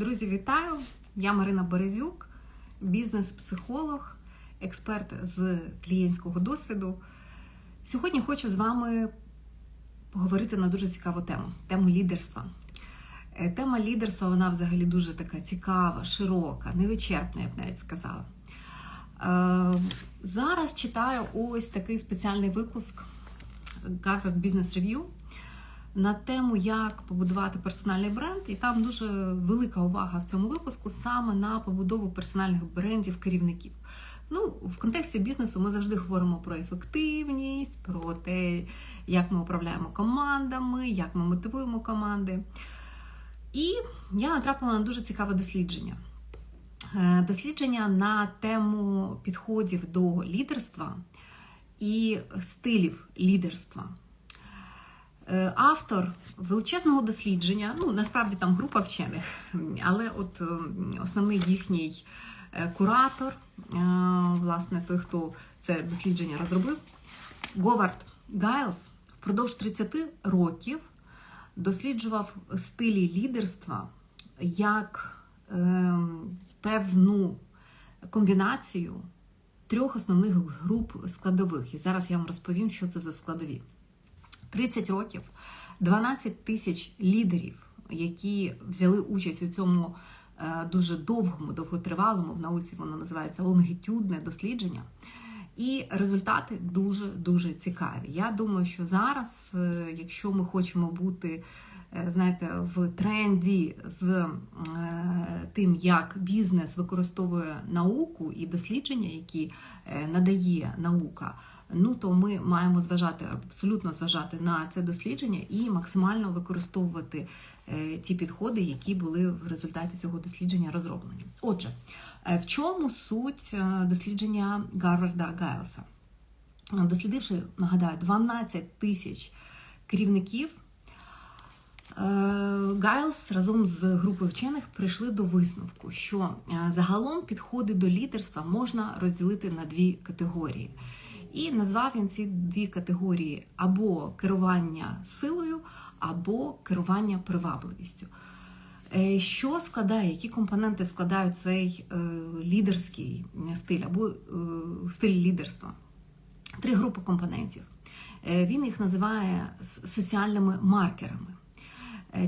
Друзі, вітаю! Я Марина Березюк, бізнес-психолог, експерт з клієнтського досвіду. Сьогодні хочу з вами поговорити на дуже цікаву тему тему лідерства. Е, Тема лідерства вона взагалі дуже така цікава, широка, невичерпна, я б навіть сказала. Е, Зараз читаю ось такий спеціальний випуск Harvard Business Review на тему, як побудувати персональний бренд, і там дуже велика увага в цьому випуску саме на побудову персональних брендів керівників. Ну, в контексті бізнесу ми завжди говоримо про ефективність, про те, як ми управляємо командами, як ми мотивуємо команди. І я натрапила на дуже цікаве дослідження. Е, Дослідження на тему підходів до лідерства і стилів лідерства. Е, Автор величезного дослідження, ну насправді там група вчених, але от е, основний їхній е, куратор, власне, той, хто це дослідження розробив, Говард Гайлс, впродовж 30 років досліджував стилі лідерства як певну комбінацію трьох основних груп складових. І зараз я вам розповім, що це за складові. 30 років, 12 тисяч лідерів, які взяли участь у цьому дуже довгому, довготривалому, в науці воно називається лонгітюдне дослідження. І результати дуже-дуже цікаві. Я думаю, що зараз, якщо ми хочемо бути, знаєте, в тренді з тим, як бізнес використовує науку і дослідження, які надає наука, ну то ми маємо зважати абсолютно зважати на це дослідження і максимально використовувати ті підходи, які були в результаті цього дослідження розроблені. Отже, в чому суть дослідження Гарварда Гайлса? Дослідивши, нагадаю, 12 тисяч керівників. Гайлс разом з групою вчених прийшли до висновку, що загалом підходи до лідерства можна розділити на дві категорії. І назвав він ці дві категорії: або керування силою, або керування привабливістю. Що складає, які компоненти складають цей лідерський стиль або стиль лідерства? Три групи компонентів. Він їх називає соціальними маркерами.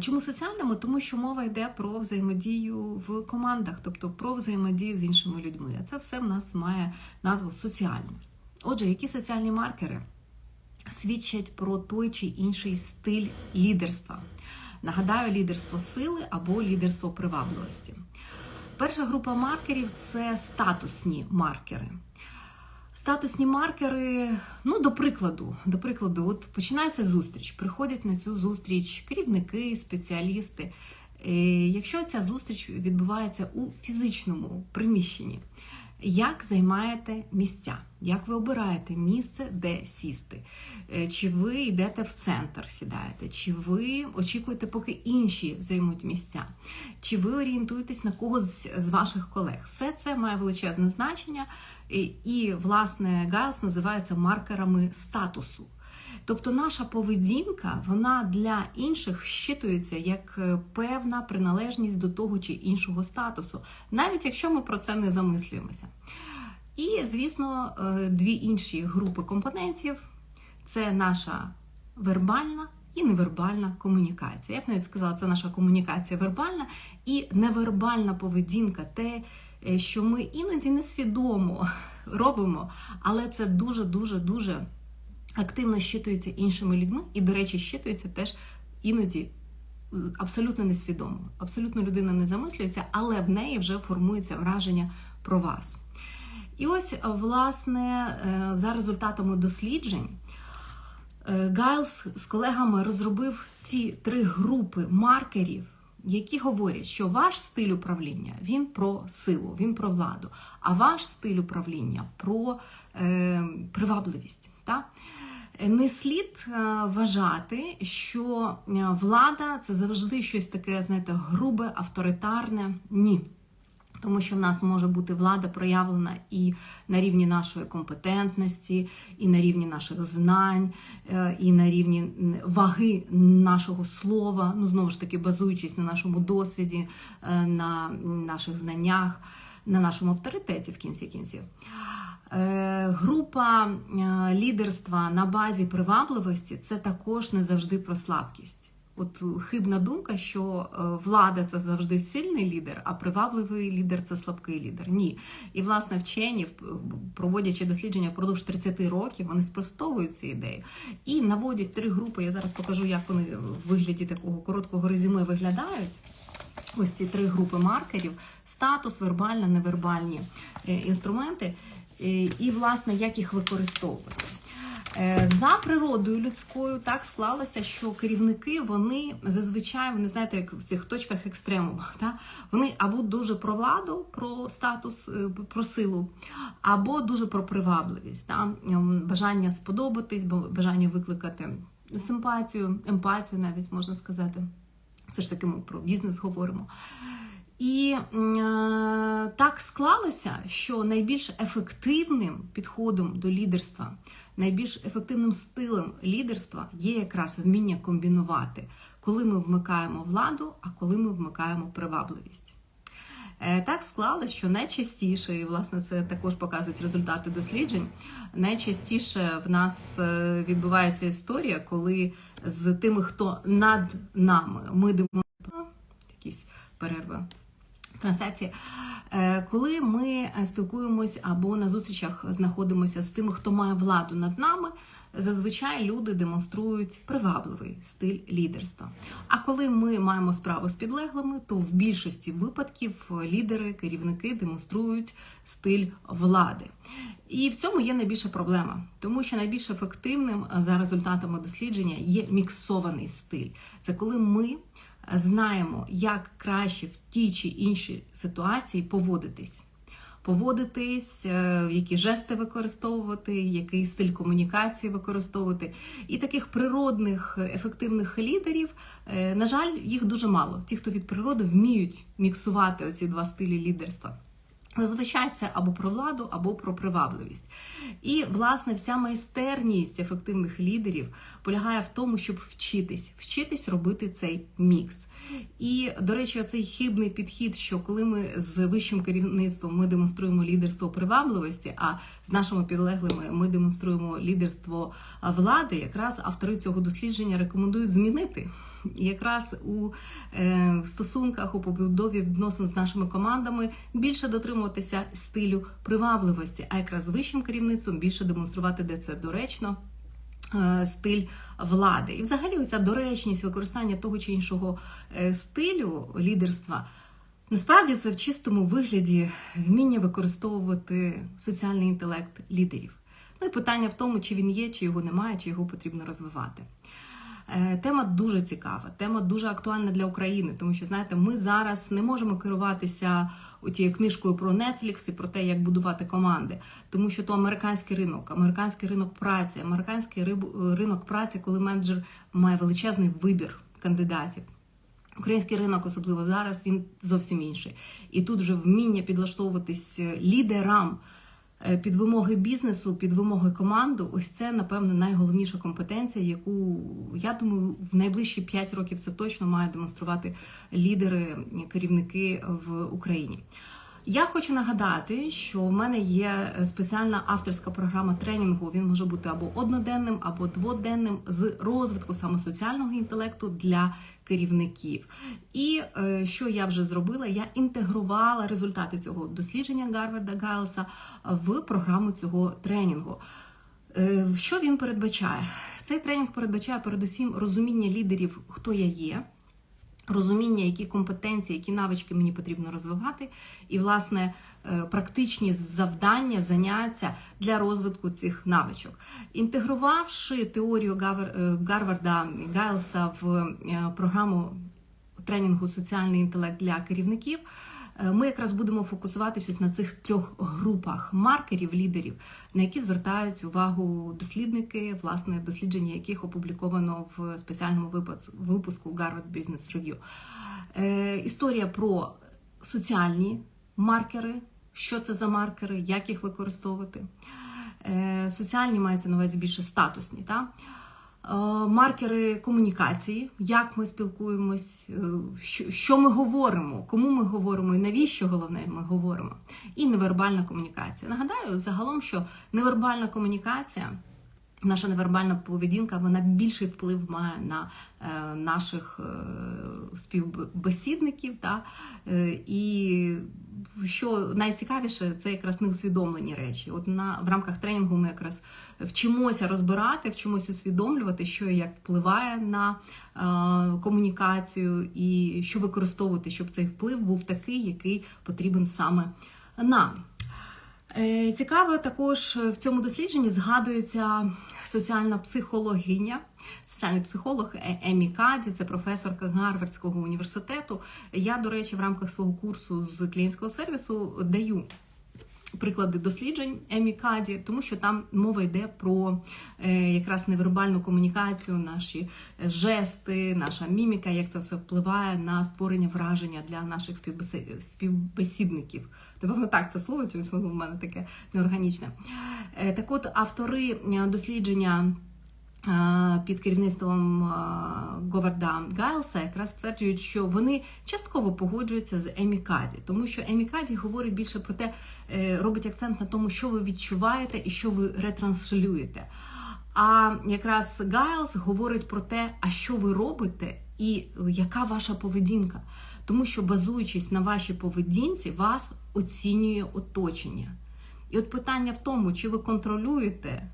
Чому соціальними? Тому що мова йде про взаємодію в командах, тобто про взаємодію з іншими людьми. А це все в нас має назву соціальне. Отже, які соціальні маркери свідчать про той чи інший стиль лідерства? Нагадаю, лідерство сили або лідерство привабливості. Перша група маркерів це статусні маркери. Статусні маркери, ну, до прикладу, до прикладу, от починається зустріч. Приходять на цю зустріч керівники, спеціалісти. Якщо ця зустріч відбувається у фізичному приміщенні, як займаєте місця? Як ви обираєте місце, де сісти? Чи ви йдете в центр, сідаєте? Чи ви очікуєте, поки інші займуть місця? Чи ви орієнтуєтесь на когось з ваших колег? Все це має величезне значення, і, власне, ГАЗ називається маркерами статусу. Тобто наша поведінка, вона для інших щитується як певна приналежність до того чи іншого статусу, навіть якщо ми про це не замислюємося. І, звісно, дві інші групи компонентів це наша вербальна і невербальна комунікація. Я б навіть сказала, це наша комунікація вербальна і невербальна поведінка, те, що ми іноді несвідомо робимо, але це дуже-дуже дуже активно щитується іншими людьми, і, до речі, щитується теж іноді абсолютно несвідомо. Абсолютно людина не замислюється, але в неї вже формується враження про вас. І ось, власне, за результатами досліджень, Гайлс з колегами розробив ці три групи маркерів, які говорять, що ваш стиль управління він про силу, він про владу, а ваш стиль управління про е, привабливість. Так? Не слід вважати, що влада це завжди щось таке, знаєте, грубе, авторитарне. Ні. Тому що в нас може бути влада проявлена і на рівні нашої компетентності, і на рівні наших знань, е, і на рівні ваги нашого слова, ну знову ж таки, базуючись на нашому досвіді, е, на наших знаннях, на нашому авторитеті в кінці кінців. Е, група лідерства на базі привабливості це також не завжди про слабкість. От хибна думка, що е, влада це завжди сильний лідер, а привабливий лідер це слабкий лідер. Ні. І власне вчені, проводячи дослідження впродовж 30 років, вони спростовують ці ідеї і наводять три групи. Я зараз покажу, як вони в вигляді такого короткого резюме виглядають. Ось ці три групи маркерів: статус, вербальна, невербальні е, інструменти, і, власне, як їх використовувати. Е, за природою людською так склалося, що керівники вони зазвичай вони знаєте, як в цих точках екстремуму, та вони або дуже про владу, про статус, е, про силу, або дуже про привабливість, та бажання сподобатись, бажання викликати симпатію, емпатію, навіть можна сказати. Все ж таки, ми про бізнес говоримо. І е, так склалося, що найбільш ефективним підходом до лідерства найбільш ефективним стилем лідерства є якраз вміння комбінувати, коли ми вмикаємо владу, а коли ми вмикаємо привабливість. Е, так склали, що найчастіше, і власне це також показують результати досліджень. Найчастіше в нас е, відбувається історія, коли з тими, хто над нами, ми демонструємо якісь перерви трансляції, е, коли ми е, спілкуємось або на зустрічах знаходимося з тими, хто має владу над нами. Зазвичай люди демонструють привабливий стиль лідерства. А коли ми маємо справу з підлеглими, то в більшості випадків лідери, керівники демонструють стиль влади. І в цьому є найбільша проблема, тому що найбільш ефективним за результатами дослідження є міксований стиль. Це коли ми знаємо, як краще в тій чи іншій ситуації поводитись. Поводитись, е, які жести використовувати, який стиль комунікації використовувати. І таких природних ефективних лідерів, е, на жаль, їх дуже мало. Ті, хто від природи вміють міксувати оці два стилі лідерства. Зазвичай це або про владу, або про привабливість. І, власне, вся майстерність ефективних лідерів полягає в тому, щоб вчитись, вчитись робити цей мікс. І, до речі, цей хибний підхід, що коли ми з вищим керівництвом ми демонструємо лідерство привабливості, а з нашими підлеглими ми демонструємо лідерство влади, якраз автори цього дослідження рекомендують змінити. Якраз у е, стосунках у побудові відносин з нашими командами більше дотримуватися стилю привабливості, а якраз вищим керівництвом більше демонструвати, де це доречно. Е, стиль влади. І, взагалі, оця доречність використання того чи іншого е, стилю лідерства. Насправді це в чистому вигляді вміння використовувати соціальний інтелект лідерів. Ну і питання в тому, чи він є, чи його немає, чи його потрібно розвивати. Е, тема дуже цікава, тема дуже актуальна для України, тому що знаєте, ми зараз не можемо керуватися тією книжкою про Netflix і про те, як будувати команди, тому що то американський ринок, американський ринок праці, американський ринок праці, коли менеджер має величезний вибір кандидатів. Український ринок, особливо зараз, він зовсім інший. І тут вже вміння підлаштовуватись лідерам. Е, під вимоги бізнесу, під вимоги команди, ось це, напевно, найголовніша компетенція, яку я думаю, в найближчі 5 років це точно мають демонструвати лідери, керівники в Україні. Я хочу нагадати, що в мене є спеціальна авторська програма тренінгу. Він може бути або одноденним, або дводенним з розвитку саме соціального інтелекту для керівників. І е, що я вже зробила? Я інтегрувала результати цього дослідження Гарварда Гайлса в програму цього тренінгу. Е, що він передбачає? Цей тренінг передбачає передусім розуміння лідерів, хто я є розуміння, які компетенції, які навички мені потрібно розвивати, і, власне, е, практичні завдання, заняття для розвитку цих навичок. Інтегрувавши теорію е, Гарварда Гайлса в е, програму тренінгу Соціальний інтелект для керівників. Е, ми якраз будемо фокусуватися на цих трьох групах маркерів, лідерів, на які звертають увагу дослідники, власне, дослідження яких опубліковано в спеціальному випуску Harvard Business Review. Е, історія про соціальні маркери, що це за маркери, як їх використовувати. Е, Соціальні мається на увазі більше статусні. Та? Е, Маркери комунікації, як ми спілкуємось, е, що, що ми говоримо, кому ми говоримо і навіщо головне ми говоримо. І невербальна комунікація. Нагадаю, загалом, що невербальна комунікація. Наша невербальна поведінка вона більший вплив має на е, наших е, співбесідників. Та? Е, і що найцікавіше, це якраз неусвідомлені речі. От на в рамках тренінгу ми якраз вчимося розбирати, вчимося усвідомлювати, що і як впливає на е, комунікацію, і що використовувати, щоб цей вплив був такий, який потрібен саме нам. Е, Цікаво, також в цьому дослідженні згадується соціальна психологиня, соціальний психолог Е- Емі Каді, це професорка Гарвардського університету. Я, до речі, в рамках свого курсу з клієнтського сервісу даю. Приклади досліджень Емікаді, тому що там мова йде про е, якраз невербальну комунікацію, наші е, жести, наша міміка, як це все впливає на створення враження для наших співбесідників. Напевно, так це слово, чомусь воно в мене таке неорганічне. Е, Так от, автори дослідження під керівництвом Говарда Гайлса якраз стверджують, що вони частково погоджуються з Емі Каді, тому що Емі Каді говорить більше про те, е, робить акцент на тому, що ви відчуваєте і що ви ретранслюєте. А якраз Гайлс говорить про те, а що ви робите і яка ваша поведінка. Тому що, базуючись на вашій поведінці, вас оцінює оточення. І от питання в тому, чи ви контролюєте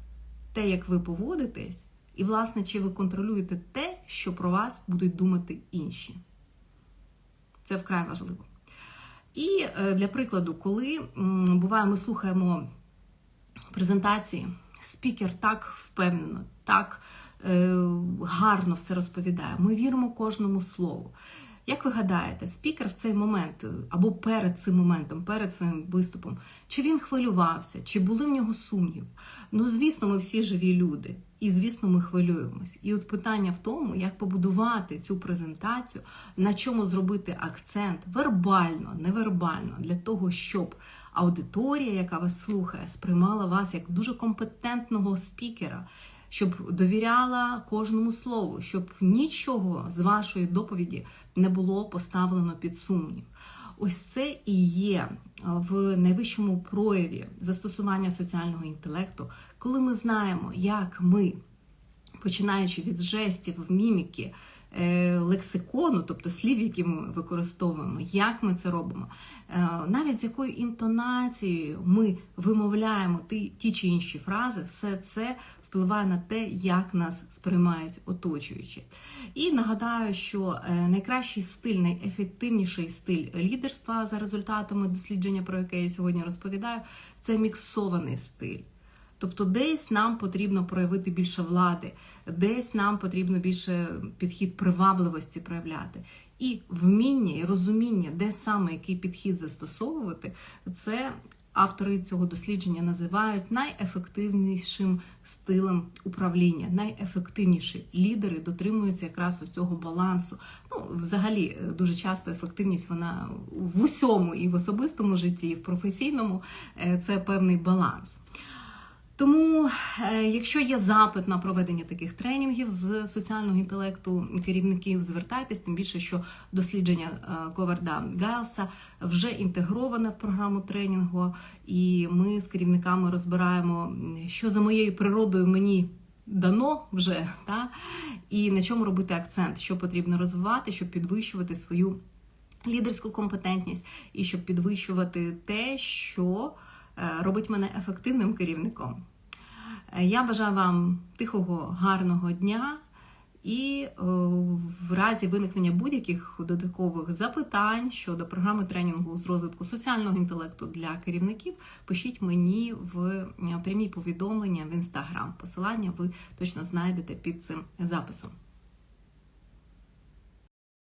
те, як ви поводитесь, і, власне, чи ви контролюєте те, що про вас будуть думати інші. Це вкрай важливо. І е, для прикладу, коли буває, ми слухаємо презентації, спікер так впевнено, так е, гарно все розповідає. Ми віримо кожному слову. Як ви гадаєте, спікер в цей момент або перед цим моментом, перед своїм виступом, чи він хвилювався, чи були в нього сумніви? Ну, звісно, ми всі живі люди, і звісно, ми хвилюємось. І от питання в тому, як побудувати цю презентацію, на чому зробити акцент вербально, невербально, для того, щоб аудиторія, яка вас слухає, сприймала вас як дуже компетентного спікера щоб довіряла кожному слову, щоб нічого з вашої доповіді не було поставлено під сумнів. Ось це і є в найвищому прояві застосування соціального інтелекту, коли ми знаємо, як ми, починаючи від жестів, міміки, е, лексикону, тобто слів, які ми використовуємо, як ми це робимо, е, навіть з якою інтонацією ми вимовляємо ті, чи інші фрази, все це впливає на те, як нас сприймають оточуючі. І нагадаю, що е, найкращий стиль, найефективніший стиль лідерства за результатами дослідження, про яке я сьогодні розповідаю, це міксований стиль. Тобто, десь нам потрібно проявити більше влади, десь нам потрібно більше підхід привабливості проявляти. І вміння і розуміння, де саме який підхід застосовувати, це автори цього дослідження називають найефективнішим стилем управління. Найефективніші лідери дотримуються якраз ось цього балансу. Ну, взагалі, дуже часто ефективність вона в усьому, і в особистому житті, і в професійному е, це певний баланс. Тому, е, якщо є запит на проведення таких тренінгів з соціального інтелекту керівників, звертайтесь, тим більше, що дослідження е, Говарда Гайлса вже інтегроване в програму тренінгу, і ми з керівниками розбираємо, що за моєю природою мені дано вже, та, і на чому робити акцент, що потрібно розвивати, щоб підвищувати свою лідерську компетентність і щоб підвищувати те, що робить мене ефективним керівником. Я бажаю вам тихого, гарного дня і в разі виникнення будь-яких додаткових запитань щодо програми тренінгу з розвитку соціального інтелекту для керівників, пишіть мені в прямі повідомлення в інстаграм. Посилання ви точно знайдете під цим записом.